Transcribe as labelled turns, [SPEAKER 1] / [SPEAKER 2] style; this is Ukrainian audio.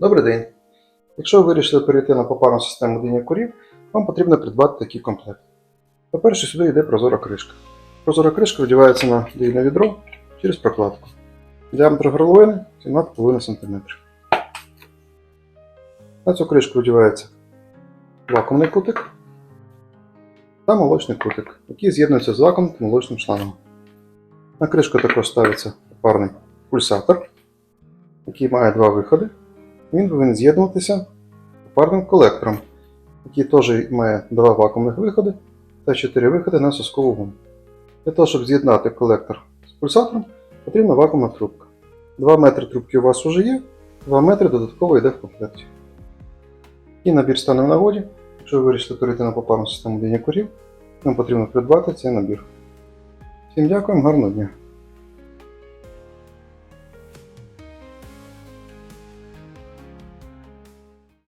[SPEAKER 1] Добрий день! Якщо ви вирішили перейти на попарну систему доїння корів, вам потрібно придбати такий комплект. По-перше, сюди йде прозора кришка. Прозора кришка вдівається на доїльне відро через прокладку. Діаметр горловини 17,5 см. На цю кришку вдівається вакуумний кутик та молочний кутик, який з'єднується з вакуумним та молочним шлангом. На кришку також ставиться парний пульсатор, який має два виходи. Він повинен з'єднуватися парним колектором, який теж має два вакуумних виходи та чотири виходи на соскову гуму. Для того, щоб з'єднати колектор з пульсатором, потрібна вакуумна трубка. 2 метри трубки у вас вже є, 2 метри додатково йде в комплекті. І набір стане в нагоді. Якщо ви вирішили перейти на попарну систему доїння корів, вам потрібно придбати цей набір. Всім дякую, гарного дня!